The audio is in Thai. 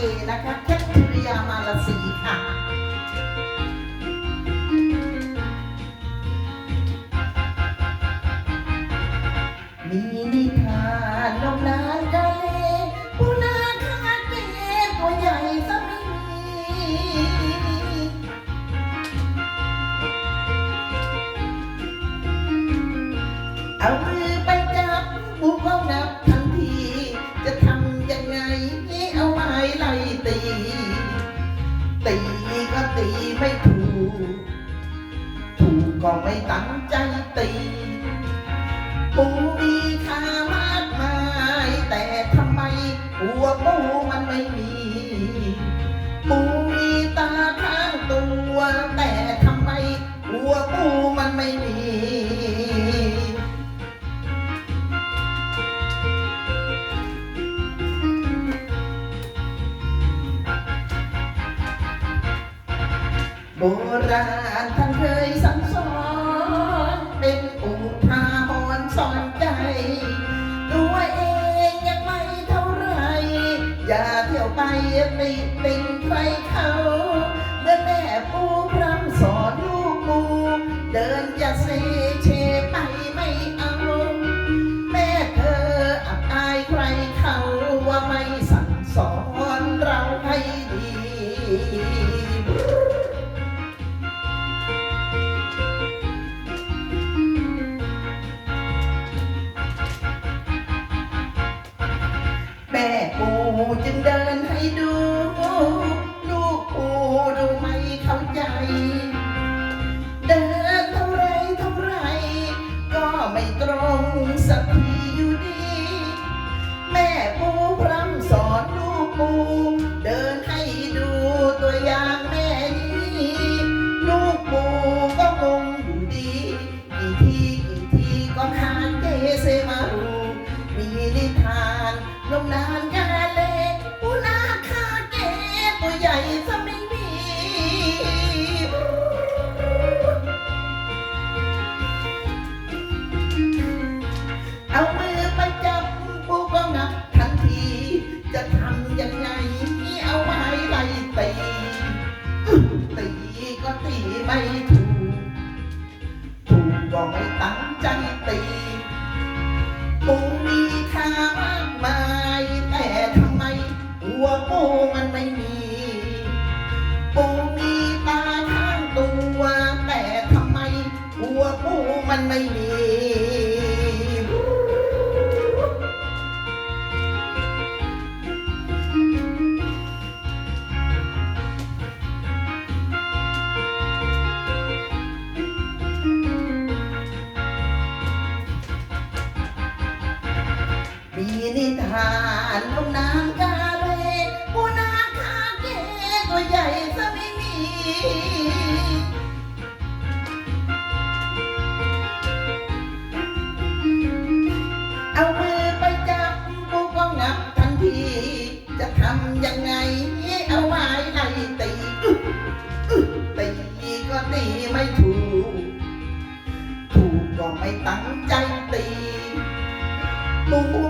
เอนะคะแคทริยามาลสีค่ะมีนิทานลมนา ก็ไม่ตั้งใจตีปูมีค่ามากมาย แต่ทำไมหัวปูมันไม่มีปูมีตาข้างตัว แต่ทำไมหัวปูมันไม่มีโบราณท่านเคยสั่งสอน ยวไปติติงใครเขาเมื่อแม่ปูพร่ำสอนลูกปูเดินอย่าเซเชไปไม่เอา แม่เธออับอายใครเขาว่าไม่สั่งสอนเราให้ดีแม่ปูจึงเดิน ไม่มี มีนิทานลมนาำยังไงเอาไว้ไล่ตีอึ๊ะอึ๊ะตีก็ตีไม่ถูก ถูกก็ไม่ตั้งใจตีตู้